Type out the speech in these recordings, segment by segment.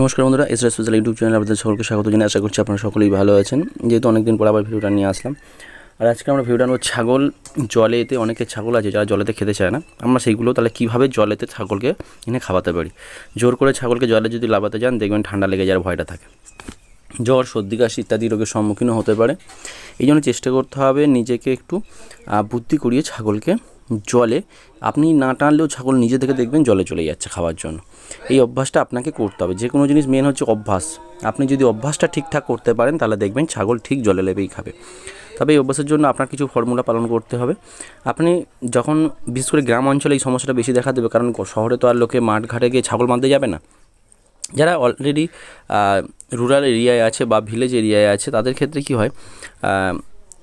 নমস্কার বন্ধুরা এসরা special YouTube channel আপনাদের সকলকে স্বাগত জানাই। আশা করছি আপনারা সকলেই ভালো আছেন। যেহেতু অনেকদিন পর আবার ভিডিওটা নিয়ে আসলাম। আর আজকে আমরা ভিডিওটা নেব ছাগল জলেতে। অনেকে ছাগল আছে যারা জলেতে খেতে চায় না। আমরা সেইগুলো তাহলে কীভাবে জলেতে ছাগলকে এনে খাওয়াতে পারি? জোর করে ছাগলকে জলে যদি লাভাতে যান, দেখবেন ঠান্ডা লেগে যাওয়ার ভয়টা থাকে। জ্বর, সর্দি, কাশি ইত্যাদি রোগের সম্মুখীনও হতে পারে। এই জন্য চেষ্টা করতে হবে নিজেকে একটু বুদ্ধি করিয়ে ছাগলকে জলে, আপনি না টানলেও ছাগল নিজে থেকে দেখবেন জলে চলে যাচ্ছে খাওয়ার জন্য। এই অভ্যাসটা আপনাকে করতে হবে। যে কোনো জিনিস মেন হচ্ছে অভ্যাস। আপনি যদি অভ্যাসটা ঠিকঠাক করতে পারেন, তাহলে দেখবেন ছাগল ঠিক জলে লেবেই খাবে। তবে এই অভ্যাসের জন্য আপনার কিছু ফর্মুলা পালন করতে হবে। আপনি যখন, বিশেষ করে গ্রাম অঞ্চলে এই সমস্যাটা বেশি দেখা দেবে, কারণ শহরে তো আর লোকে মাঠ ঘাটে গিয়ে ছাগল বাঁধতে যাবে না। যারা অলরেডি রুরাল এরিয়ায় আছে বা ভিলেজ এরিয়ায় আছে, তাদের ক্ষেত্রে কি হয়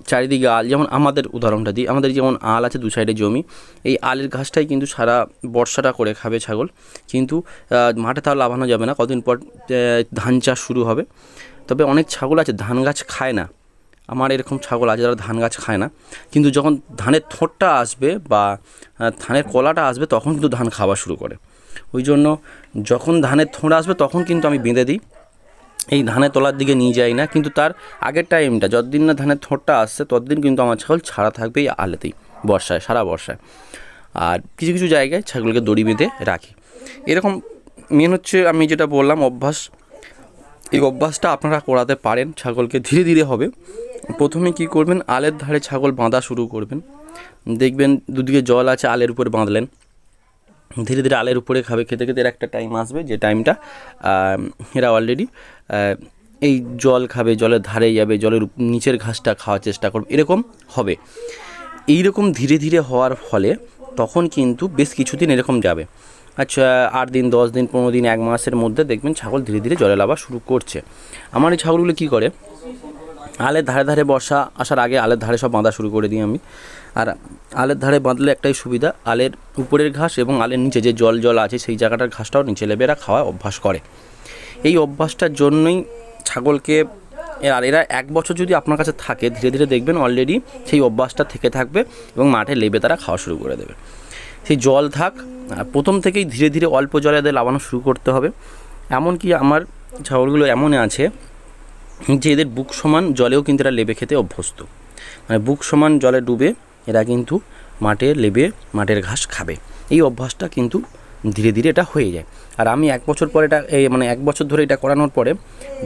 চারিদিকে আল, যেমন আমাদের উদাহরণটা দিই, আমাদের যেমন আল আছে দু সাইডে জমি, এই আলের ঘাসটাই কিন্তু সারা বর্ষাটা করে খাবে ছাগল, কিন্তু মাঠে তাও লাভানো যাবে না, কদিন পর ধান চাষ শুরু হবে। তবে অনেক ছাগল আছে, ধান গাছ খায় না। আমার এরকম ছাগল আছে যারা ধান গাছ খায় না। কিন্তু যখন ধানের থোঁটটা আসবে বা ধানের কলাটা আসবে, তখন কিন্তু ধান খাওয়া শুরু করে। ওই জন্য যখন ধানের থোঁড় আসবে, তখন কিন্তু আমি বেঁধে দিই। এই ধানের তলার দিকে নিয়ে যাই না, কিন্তু তার আগের টাইমটা যতদিন না ধানের থোঁটটা আসছে, ততদিন কিন্তু আমার ছাগল ছাড়া থাকবে এই আলেতেই, বর্ষায়, সারা বর্ষায়। আর কিছু কিছু জায়গায় ছাগলকে দড়ি বেঁধে রাখি। এরকম মেন হচ্ছে আমি যেটা বললাম, অভ্যাস। এই অভ্যাসটা আপনারা করাতে পারেন, ছাগলকে ধীরে ধীরে হবে। প্রথমে কি করবেন, আলের ধারে ছাগল বাঁধা শুরু করবেন। দেখবেন দুদিকে জল আছে, আলের উপর বাঁধলেন। ধীরে ধীরে আলের উপরে খাবে খেতে খেতে একটা টাইম আসবে, যে টাইমটা এরা অলরেডি এই জল খাবে, জলের ধারে যাবে, জলের নিচের ঘাসটা খাওয়ার চেষ্টা করবে, এরকম হবে। এই রকম ধীরে ধীরে হওয়ার ফলে তখন কিন্তু বেশ কিছুদিন এরকম যাবে। আচ্ছা আট দিন, দশ দিন, পনেরো দিন, এক মাসের মধ্যে দেখবেন ছাগল ধীরে ধীরে জলে লাভা শুরু করছে। আমার এই ছাগলগুলো কী করে? আলের ধারে ধারে বর্ষা আসার আগে আলের ধারে সব বাঁধা শুরু করে দিই আমি। আর আলের ধারে বাঁধলে একটাই সুবিধা, আলের উপরের ঘাস এবং আলের নিচে যে জল জল আছে সেই জায়গাটার ঘাসটাও নিচে লেবে এরা খাওয়া অভ্যাস করে। এই অভ্যাসটার জন্যই ছাগলকে আর এরা এক বছর যদি আপনার কাছে থাকে, ধীরে ধীরে দেখবেন অলরেডি সেই অভ্যাসটা থেকে থাকবে এবং মাঠে লেবে তারা খাওয়া শুরু করে দেবে। সেই জল থাক প্রথম থেকেই ধীরে ধীরে অল্প জলে এদের লাগানো শুরু করতে হবে। এমনকি আমার ছাগলগুলো এমন আছে যে এদের বুক সমান জলেও কিন্তু এরা লেবে খেতে অভ্যস্ত। মানে বুক সমান জলে ডুবে এরা কিন্তু মাঠে লেবে, মাঠের ঘাস খাবে। এই অভ্যাসটা কিন্তু ধীরে ধীরে এটা হয়ে যায়। আর আমি এক বছর পরে এটা, এই মানে এক বছর ধরে এটা করানোর পরে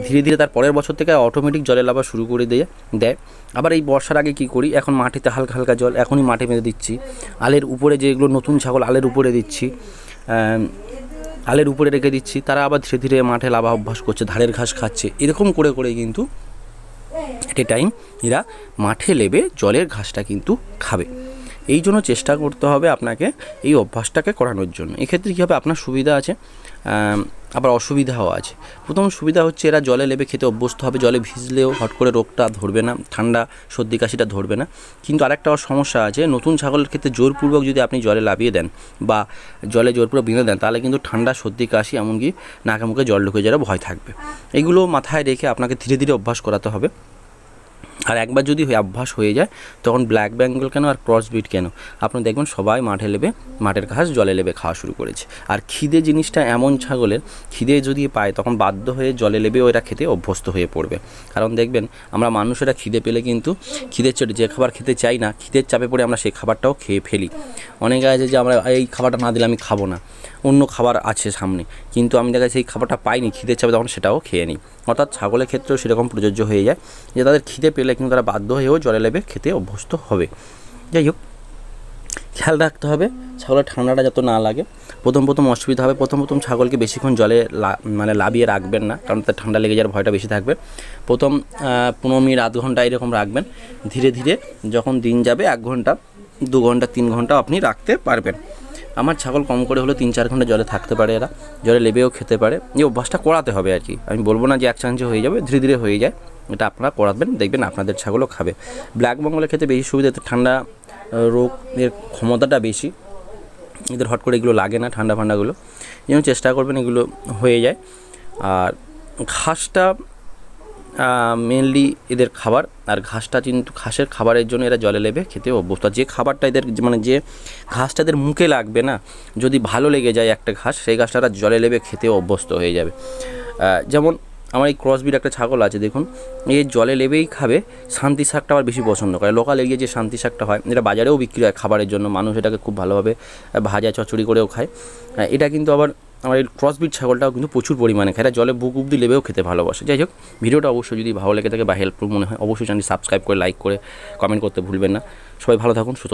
ধীরে ধীরে তার পরের বছর থেকে অটোমেটিক জলে লাভা শুরু করে দিয়ে, দেয়। আবার এই বর্ষার আগে কী করি, এখন মাটিতে হালকা হালকা জল এখনই মাঠে বেঁধে দিচ্ছি। আলের উপরে যেগুলো নতুন ছাগল আলের উপরে দিচ্ছি। আলের উপরে রেখে দিচ্ছি, তারা আবার ধীরে ধীরে মাঠে লাভা অভ্যাস করছে, ধারের ঘাস খাচ্ছে। এরকম করে করে কিন্তু এট এ টাইম এরা মাঠে লেবে জলের ঘাসটা কিন্তু খাবে। এই জন্য চেষ্টা করতে হবে আপনাকে এই অভ্যাসটাকে করানোর জন্য। এক্ষেত্রে কী হবে? আপনার সুবিধা আছে আবার অসুবিধাও আছে। প্রথম সুবিধা হচ্ছে এরা জলে লেবে খেতে অভ্যস্ত হবে, জলে ভিজলেও হট করে রোগটা ধরবে না, ঠান্ডা, সর্দি, কাশিটা ধরবে না। কিন্তু আরেকটা সমস্যা আছে, নতুন ছাগলের ক্ষেত্রে জোরপূর্বক যদি আপনি জলে লাভিয়ে দেন বা জলে জোরপূর্বক বেঁধে দেন, তাহলে কিন্তু ঠান্ডা, সর্দি, কাশি, এমনকি নাকে মুখে জল ঢুকে যাওয়ার ভয় থাকবে। এগুলো মাথায় রেখে আপনাকে ধীরে ধীরে অভ্যাস করাতে হবে। আর একবার যদি অভ্যাস হয়ে যায়, তখন ব্ল্যাক বেঙ্গল কেন আর ক্রস বিট কেন? আপনি দেখবেন সবাই মাঠে লেবে, মাঠের ঘাস জলে লেবে খাওয়া শুরু করেছে। আর খিদে জিনিসটা এমন ছাগলের, খিদে যদি পায় তখন বাধ্য হয়ে জলে লেবে ওরা খেতে অভ্যস্ত হয়ে পড়বে। কারণ দেখবেন, আমরা মানুষেরা খিদে পেলে কিন্তু খিদের চোটে যে খাবার খেতে চাই না, খিদের চাপে পড়ে আমরা সেই খাবারটাও খেয়ে ফেলি। অনেকে আছে যে, আমরা এই খাবারটা না দিলে আমি খাব না। অন্য খাবার আছে সামনে। কিন্তু আমি দেখা সেই খাবারটা পাইনি, খিদের চাপে তখন সেটাও খেয়ে নিই। অর্থাৎ ছাগলের ক্ষেত্রেও সেরকম প্রযোজ্য হয়ে যায় যে, তাদের খিদে পেলে কিন্তু তারা বাধ্য হয়েও জলে লেবে খেতে অভ্যস্ত হবে। যাই হোক, খেয়াল রাখতে হবে, ছাগলের ঠান্ডাটা যাতে না লাগে। প্রথম প্রথম অসুবিধা হবে, প্রথম প্রথম ছাগলকে বেশিক্ষণ জলে মানে লাভিয়ে রাখবেন না, কারণ তার ঠান্ডা লেগে যাওয়ার ভয়টা বেশি থাকবে। প্রথম পনেরো মিনিট, আধ ঘণ্টা এরকম রাখবেন। ধীরে ধীরে যখন দিন যাবে, এক ঘণ্টা, দু ঘণ্টা, তিন ঘণ্টা আপনি রাখতে পারবেন। আমার ছাগল কম করে হলেও তিন চার ঘণ্টা জলে থাকতে পারে এরা, জলে লেবেও খেতে পারে। এই অভ্যাসটা করাতে হবে আর কি। আমি বলব না যে এক চান্সে হয়ে যাবে, ধীরে ধীরে হয়ে যায়। এটা আপনারা করাবেন দেখবেন আপনাদের ছাগলও খাবে। ব্ল্যাক বেঙ্গলের ক্ষেত্রে বেশি সুবিধা ঠান্ডা রোগ এর ক্ষমতাটা বেশি। এদের হট করে এগুলো লাগে না, ঠান্ডা ফান্ডাগুলো। জন্য চেষ্টা করবেন এগুলো হয়ে যায়। আর ঘাসটা মেনলি এদের খাবার। আর ঘাসটা কিন্তু ঘাসের খাবারের জন্য এরা জলে লেবে, খেতে অভ্যস্ত। যে খাবারটা এদের মানে যে ঘাসটা এদের মুখে লাগবে না, যদি ভালো লেগে যায় একটা ঘাস, সেই ঘাসটা জলে লেবে, খেতে অভ্যস্ত হয়ে যাবে। যেমন আমার এই ক্রসবিট একটা ছাগল আছে, দেখুন। এই জলে লেবেই খাবে, শান্তি শাকটা আবার বেশি পছন্দ করে। লোকাল এরিয়া যে শান্তি শাকটা হয়, এটা বাজারেও বিক্রি হয় খাবারের জন্য। মানুষ এটাকে খুব ভালোভাবে ভাজা, চচ্চড়ি করেও খায়। এটা কিন্তু আবার আমার এই ক্রসবিট ছাগলটাও কিন্তু প্রচুর পরিমাণে খায়। এটা জলে বুক অব্দি লেবেও খেতে ভালোবাসে। যাই হোক, ভিডিওটা অবশ্যই যদি ভালো লেগে থাকে বা হেল্পফুল মনে হয়, অবশ্যই চ্যানেল সাবস্ক্রাইব করে লাইক করে কমেন্ট করতে ভুলবেন না। সবাই ভালো থাকুন